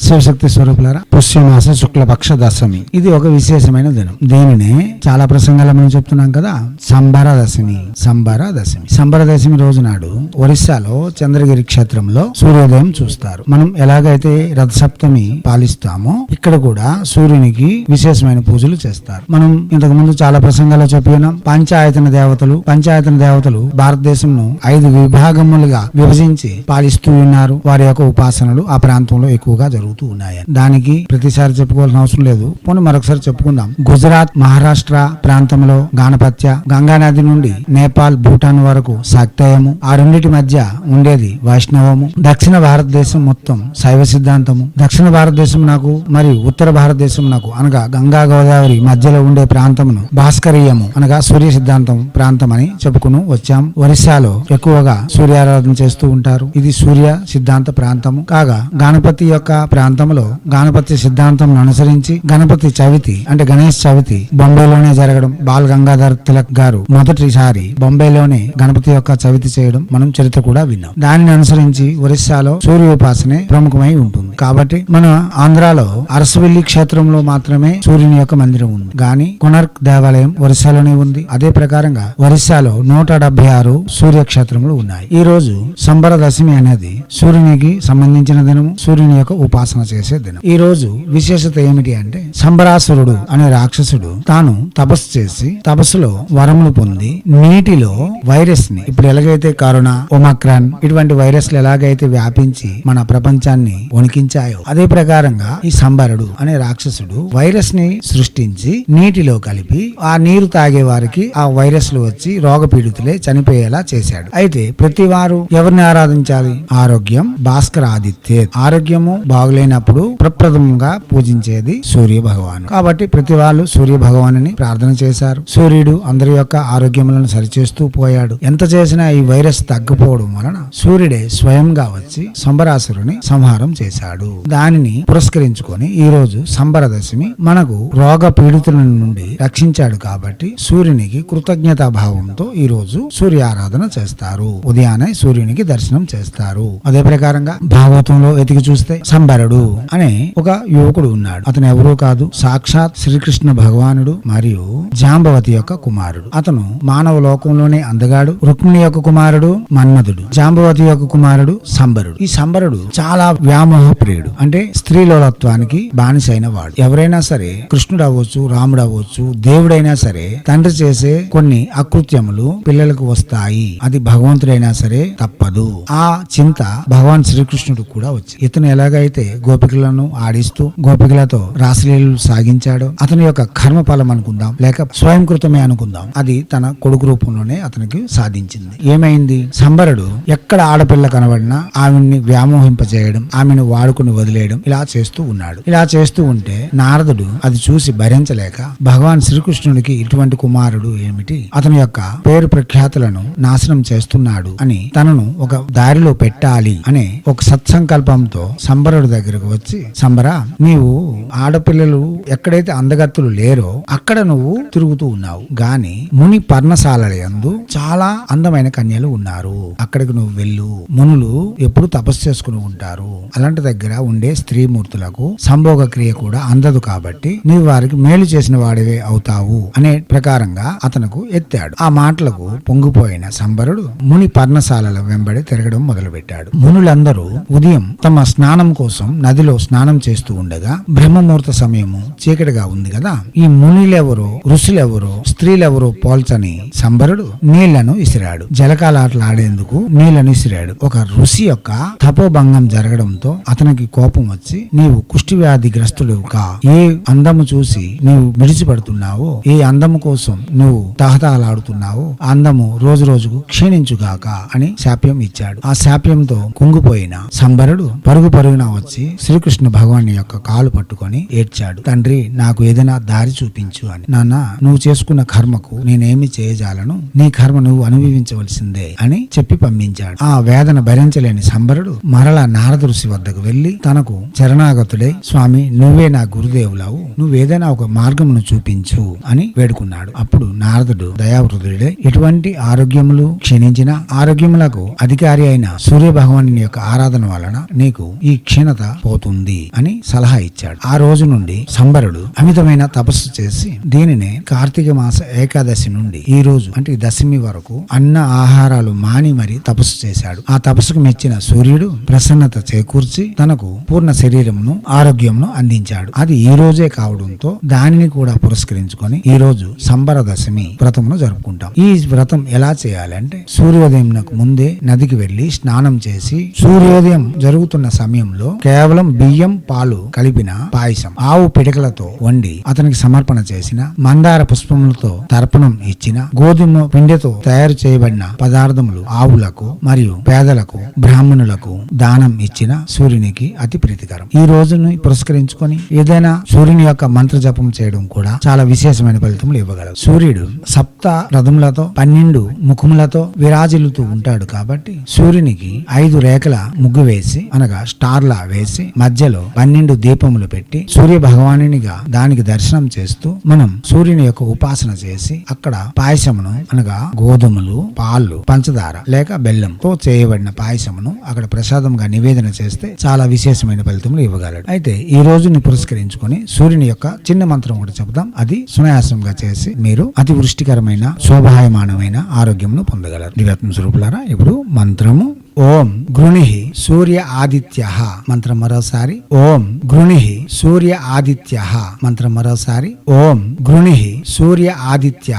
శివశక్తి స్వరూపులారా పుష్యమాస శుక్లపక్ష దశమి. ఇది ఒక విశేషమైన దినం. దీనినే చాలా ప్రసంగాలు మనం చెప్తున్నాం కదా సంబర దశమి సంబర దశమి. సంబర దశమి రోజు నాడు ఒరిస్సాలో చంద్రగిరి క్షేత్రంలో సూర్యోదయం చూస్తారు. మనం ఎలాగైతే రథసప్తమి పాలిస్తామో ఇక్కడ కూడా సూర్యునికి విశేషమైన పూజలు చేస్తారు. మనం ఇంతకు ముందు చాలా ప్రసంగాల్లో చెప్పినాం పంచాయతన దేవతలు పంచాయతన దేవతలు భారతదేశంను ఐదు విభాగములుగా విభజించి పాలిస్తూ ఉన్నారు. వారి యొక్క ఉపాసనలు ఆ ప్రాంతంలో ఎక్కువగా జరుగుతాయి. జరుగుతూ ఉన్నాయి దానికి ప్రతిసారి చెప్పుకోవాల్సిన అవసరం లేదు. పోనీ మరొకసారి చెప్పుకుందాం. గుజరాత్ మహారాష్ట్ర ప్రాంతంలో గాణపత్య గంగా నది నుండి నేపాల్ భూటాన్ వరకు శాక్తేయము ఆ రెండిటి మధ్య ఉండేది వైష్ణవము. దక్షిణ భారతదేశం మొత్తం శైవ సిద్ధాంతము. దక్షిణ భారతదేశం నాకు మరియు ఉత్తర భారతదేశం నాకు అనగా గంగా గోదావరి మధ్యలో ఉండే ప్రాంతమును భాస్కరీయము అనగా సూర్య సిద్ధాంతం ప్రాంతం అని చెప్పుకుని వచ్చాం. ఒరిస్సాలో ఎక్కువగా సూర్యారాధన చేస్తూ ఉంటారు. ఇది సూర్య సిద్ధాంత ప్రాంతము. కాగా గణపతి యొక్క ప్రాంతంలో గణపతి సిద్ధాంతం అనుసరించి గణపతి చవితి అంటే గణేష్ చవితి బొంబాయిలోనే జరగడం బాల్ గంగాధర్ తిలక్ గారు మొదటిసారి బొంబాయిలోనే గణపతి యొక్క చవితి చేయడం మనం చరిత్ర కూడా విన్నాం. దానిని అనుసరించి ఒరిస్సాలో సూర్యోపాసనే ప్రముఖమై ఉంటుంది. కాబట్టి మన ఆంధ్రాలో అరసవెల్లి క్షేత్రంలో మాత్రమే సూర్యుని యొక్క మందిరం ఉంది. గాని కొనర్క్ దేవాలయం ఒరిస్సాలోనే ఉంది. అదే ప్రకారంగా ఒరిస్సాలో నూట డెబ్బై ఆరు సూర్య క్షేత్రములు ఉన్నాయి. ఈ రోజు సంబర దశమి అనేది సూర్యునికి సంబంధించిన దినము. సూర్యుని యొక్క ఉపాసన చేసే దినం. ఈ రోజు విశేషత ఏమిటి అంటే సంబరాసురుడు అనే రాక్షసుడు తాను తపస్సు చేసి తపస్సులో వరములు పొంది నీటిలో వైరస్ని ఇప్పుడు ఎలాగైతే కరోనా ఒమక్రాన్ ఇటువంటి వైరస్లు ఎలాగైతే వ్యాపించి మన ప్రపంచాన్ని వణికించాయో అదే ప్రకారంగా ఈ సంబరుడు అనే రాక్షసుడు వైరస్ని సృష్టించి నీటిలో కలిపి ఆ నీరు తాగే వారికి ఆ వైరస్లు వచ్చి రోగ పీడితులే చనిపోయేలా చేశాడు. అయితే ప్రతి వారు ఎవరిని ఆరాధించాలి? ఆరోగ్యం భాస్కర ఆదిత్య ఆరోగ్యము లేనప్పుడు ప్రప్రథమంగా పూజించేది సూర్య భగవాన్ కాబట్టి ప్రతి వాళ్ళు సూర్య భగవాను ప్రార్థన చేశారు. సూర్యుడు అందరి యొక్క ఆరోగ్యములను సరిచేస్తూ పోయాడు. ఎంత చేసినా ఈ వైరస్ తగ్గిపోవడం వలన సూర్యుడే స్వయంగా వచ్చి సంబరాసురుని సంహారం చేశాడు. దానిని పురస్కరించుకొని ఈ రోజు సంబర దశమి మనకు రోగ పీడితుల నుండి రక్షించాడు కాబట్టి సూర్యునికి కృతజ్ఞతా భావంతో ఈ రోజు సూర్య ఆరాధన చేస్తారు. ఉదయాన్నే సూర్యునికి దర్శనం చేస్తారు. అదే ప్రకారంగా భాగవతంలో వెతికి చూస్తే సంబర సంబరుడు అనే ఒక యువకుడు ఉన్నాడు. అతను ఎవరూ కాదు సాక్షాత్ శ్రీకృష్ణ భగవానుడు మరియు జాంబవతి యొక్క కుమారుడు. అతను మానవ లోకంలోనే అందగాడు రుక్మిణి యొక్క కుమారుడు మన్మధుడు జాంబవతి యొక్క కుమారుడు సంబరుడు. ఈ సంబరుడు చాలా వ్యామోహ ప్రియుడు. అంటే స్త్రీలోలత్వానికి బానిసైన వాడు. ఎవరైనా సరే కృష్ణుడు అవ్వచ్చు రాముడు అవ్వచ్చు దేవుడైనా సరే తండ్రి చేసే కొన్ని అకృత్యములు పిల్లలకు వస్తాయి. అది భగవంతుడైనా సరే తప్పదు. ఆ చింత భగవాన్ శ్రీకృష్ణుడు కూడా వచ్చి ఇతను ఎలాగైతే గోపికలను ఆడిస్తూ గోపికలతో రాసలీలు సాగించాడు. అతని యొక్క కర్మ ఫలం అనుకుందాం లేక స్వయంకృతమే అనుకుందాం. అది తన కొడుకు రూపంలోనే అతనికి సాధించింది. ఏమైంది? సంబరుడు ఎక్కడ ఆడపిల్ల కనబడినా ఆమెని వ్యామోహింపజేయడం ఆమెను వాడుకుని వదిలేయడం ఇలా చేస్తూ ఉన్నాడు. ఇలా చేస్తూ ఉంటే నారదుడు అది చూసి భరించలేక భగవాన్ శ్రీకృష్ణుడికి ఇటువంటి కుమారుడు ఏమిటి? అతని యొక్క పేరు ప్రఖ్యాతులను నాశనం చేస్తున్నాడు అని తనను ఒక దారిలో పెట్టాలి అనే ఒక సత్సంకల్పంతో సంబరుడు దగ్గర దగ్గరకు వచ్చి సంబర నీవు ఆడపిల్లలు ఎక్కడైతే అందగత్తులు లేరో అక్కడ నువ్వు తిరుగుతూ ఉన్నావు. గాని ముని పర్ణశాలల యందు చాలా అందమైన కన్యలు ఉన్నారు. అక్కడికి నువ్వు వెళ్ళు. మునులు ఎప్పుడు తపస్సు చేసుకుని ఉంటారు. అలాంటి దగ్గర ఉండే స్త్రీమూర్తులకు సంభోగ క్రియ కూడా అందదు కాబట్టి నీవు వారికి మేలు చేసిన వాడివే అవుతావు అనే ప్రకారంగా అతనుకు ఎత్తాడు. ఆ మాటలకు పొంగిపోయిన సంబరుడు ముని పర్ణశాలల వెంబడి తిరగడం మొదలుపెట్టాడు. మునులందరూ ఉదయం తమ స్నానం కోసం నదిలో స్నానం చేస్తూ ఉండగా బ్రహ్మముహూర్త సమయము చీకటిగా ఉంది కదా. ఈ మునులెవరో ఋషులెవరో స్త్రీలెవరో పోల్చని సంబరుడు నీళ్ళను ఇసిరాడు జలకాలాటలు ఆడేందుకు నీళ్ళను ఇసిరాడు ఒక ఋషి యొక్క తపోభంగం జరగడంతో అతనికి కోపం వచ్చి నీవు కుష్టి వ్యాధి గ్రస్తుడు కా ఏ అందము చూసి నీవు విడిచిపెడుతున్నావో? ఏ అందము కోసం నువ్వు తహతహలాడుతున్నావో? అందము రోజు రోజుకు క్షీణించుగాక అని శాప్యం ఇచ్చాడు. ఆ శాప్యంతో కుంగిపోయిన సంబరుడు పరుగు పరుగున వచ్చి వచ్చి శ్రీకృష్ణ భగవాన్ యొక్క కాలు పట్టుకొని ఏడ్చాడు. తండ్రి నాకు ఏదైనా దారి చూపించు అని. నాన్న నువ్వు చేసుకున్న కర్మకు నేనేమి చేయజాలను? నీ కర్మ నువ్వు అనుభవించవలసిందే అని చెప్పి పంపించాడు. ఆ వేదన భరించలేని సంబరుడు మరలా నారద ఋషి వద్దకు వెళ్ళి తనకు శరణాగతుడై స్వామి నువ్వే నా గురుదేవులావు. నువ్వేదైనా ఒక మార్గమును చూపించు అని వేడుకున్నాడు. అప్పుడు నారదుడు దయావృతుడే ఎటువంటి ఆరోగ్యములు క్షీణించిన ఆరోగ్యములకు అధికారి అయిన సూర్య భగవాను యొక్క ఆరాధన వలన నీకు ఈ క్షీణత పోతుంది? అని సలహా ఇచ్చాడు. ఆ రోజు నుండి సంబరుడు అమితమైన తపస్సు చేసి దీనినే కార్తీక మాస ఏకాదశి నుండి ఈ రోజు అంటే దశమి వరకు అన్న ఆహారాలు మాని మరి తపస్సు చేశాడు. ఆ తపస్సుకు మెచ్చిన సూర్యుడు ప్రసన్నత చేకూర్చి తనకు పూర్ణ శరీరమును ఆరోగ్యమును అందించాడు. అది ఈ రోజే కావడంతో దానిని కూడా పురస్కరించుకొని ఈ రోజు సంబర దశమి వ్రతమును జరుపుకుంటాం. ఈ వ్రతం ఎలా చేయాలంటే సూర్యోదయంకు ముందే నదికి వెళ్ళి స్నానం చేసి సూర్యోదయం జరుగుతున్న సమయంలో కేవలం బియ్యం పాలు కలిపిన పాయసం ఆవు పిడకలతో వండి అతనికి సమర్పణ చేసిన మందార పుష్పములతో తర్పణం ఇచ్చిన గోధుమ పిండితో తయారు చేయబడిన పదార్థములు ఆవులకు మరియు పేదలకు బ్రాహ్మణులకు దానం ఇచ్చిన సూర్యునికి అతి ప్రీతికరం. ఈ రోజుని పురస్కరించుకొని ఏదైనా సూర్యుని యొక్క మంత్ర జపం చేయడం కూడా చాలా విశేషమైన ఫలితములు ఇవ్వగలదు. సూర్యుడు సప్త రథములతో పన్నెండు ముఖములతో విరాజిల్లుతూ ఉంటాడు కాబట్టి సూర్యునికి ఐదు రేఖల ముగ్గు వేసి అనగా స్టార్లా వేసి మధ్యలో పన్నెండు దీపములు పెట్టి సూర్య భగవానునిగా దానికి దర్శనం చేస్తూ మనం సూర్యుని యొక్క ఉపాసన చేసి అక్కడ పాయసమును అనగా గోధుమలు పాలు పంచదార లేక బెల్లంతో చేయబడిన పాయసమును అక్కడ ప్రసాదంగా నివేదన చేస్తే చాలా విశేషమైన ఫలితములు ఇవ్వగలడు. అయితే ఈ రోజుని పురస్కరించుకొని సూర్యుని యొక్క చిన్న మంత్రం కూడా చెబుదాం. అది సునాయాసంగా చేసి మీరు అతి వృష్టికరమైన శోభాయమానమైన ఆరోగ్యమును పొందగలరు. దివ్యాత్మ స్వరూపులారా ఇప్పుడు మంత్రము ఓం గృణి సూర్య ఆదిత్య మంత్రం మరోసారి. ఓం గృణి సూర్య ఆదిత్య మంత్రం మరోసారి. ఓం గృణి సూర్య ఆదిత్య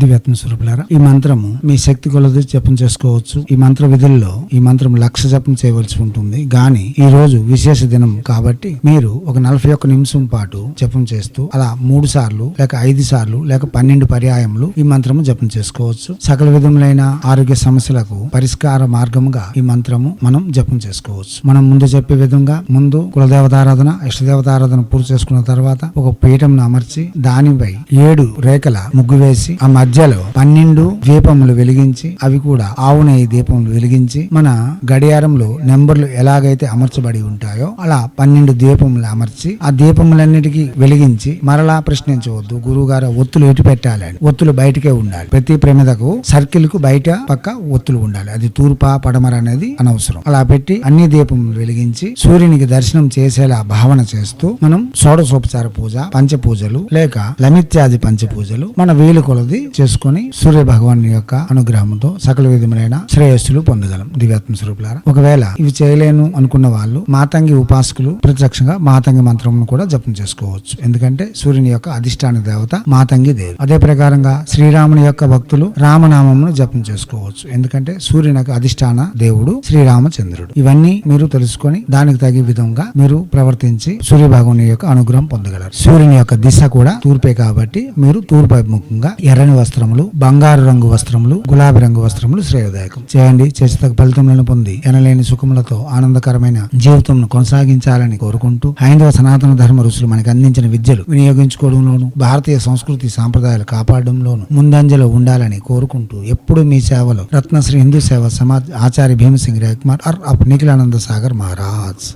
దివ్యాత్మ స్వరూపులారా ఈ మంత్రము మీ శక్తి కొలది జపం చేసుకోవచ్చు. ఈ మంత్ర విధుల్లో ఈ మంత్రం లక్ష జపం చేయవలసి ఉంటుంది. గాని ఈ రోజు విశేష దినం కాబట్టి మీరు ఒక నలభై ఒక్క నిమిషం పాటు జపం చేస్తూ అలా మూడు సార్లు లేక ఐదు సార్లు లేక పన్నెండు పర్యాయములు ఈ మంత్రము జపం చేసుకోవచ్చు. సకల విధములైన ఆరోగ్య సమస్యలకు పరిష్కార మార్గముగా ఈ మంత్రము మనం జపం చేసుకోవచ్చు. మనం ముందు చెప్పే విధంగా ముందు కులదేవతారాధన ఇష్టదేవతారాధన పూర్తి చేసుకున్న తర్వాత ఒక పీఠంను అమర్చి దానిపై ఏడు రేఖల ముగ్గు వేసి ఆ మధ్యలో పన్నెండు దీపములు వెలిగించి అవి కూడా ఆవు నెయ్యి దీపములు వెలిగించి మన గడియారంలో నెంబర్లు ఎలాగైతే అమర్చబడి ఉంటాయో అలా పన్నెండు దీపములు అమర్చి ఆ దీపములన్నిటికీ వెలిగించి మరలా ప్రశ్నించవద్దు. గురువు గారు ఒత్తులు ఎటు పెట్టాలని ఒత్తులు బయటకే ఉండాలి. ప్రతి ప్రమిదకు సర్కిల్కు బయట పక్క ఒత్తులు ఉండాలి. అది తూర్పా పడమర అనేది అనవసరం. అలా పెట్టి అన్ని దీపములు వెలిగించి సూర్యునికి దర్శనం చేసేలా భావన చేస్తూ మనం షోడశోపచార పూజ పంచ పూజలు లేక లమిత్యాది పంచ పూజలు మన వీలు కొలది చేసుకొని సూర్య భగవాన్ యొక్క అనుగ్రహంతో సకల విధములైన శ్రేయస్సులు పొందగలం దివ్యాత్మ స్వరూపులారా ఒకవేళ ఇవి చేయలేను అనుకున్న వాళ్ళు మాతంగి ఉపాసకులు ప్రత్యక్షంగా మాతంగి మంత్రం కూడా జపం చేసుకోవచ్చు. ఎందుకంటే సూర్యుని యొక్క అధిష్టాన దేవత మాతంగి దేవి. అదే ప్రకారంగా శ్రీరాముని యొక్క భక్తులు రామనామమును జపం చేసుకోవచ్చు. ఎందుకంటే సూర్యుని యొక్క అధిష్టాన దేవుడు శ్రీరామచంద్రుడు. ఇవన్నీ మీరు తెలుసుకొని దానికి తగిన విధంగా మీరు ప్రవర్తించి సూర్య భగవాని యొక్క అనుగ్రహం పొందగలరు. సూర్యుని యొక్క దిశ కూడా తూర్పే కాబట్టి మీరు తూర్పు అభిముఖంగా ఎర్రని వస్త్రములు బంగారు రంగు వస్త్రములు గులాబీ రంగు వస్త్రములు శ్రేయదాయకం. చేయండి చేసి తగ్గ ఫలితములను పొంది ఎనలేని సుఖములతో ఆనందకరమైన జీవితంను కొనసాగించాలని కోరుకుంటూ హైందవ సనాతన ధర్మ ఋషులు మనకు అందించిన విద్యలు వినియోగించుకోవడంలోను భారతీయ సంస్కృతి సాంప్రదాయాలు కాపాడడంలోను ముందంజలో ఉండాలని కోరుకుంటూ ఎప్పుడు మీ సేవలో రత్నశ్రీ హిందూ సేవ సమాజ్ ఆచార్య భీమసింగ్ కుమార్ అర్ అప్ నిఖిలానంద సాగర్ మహారాజ్.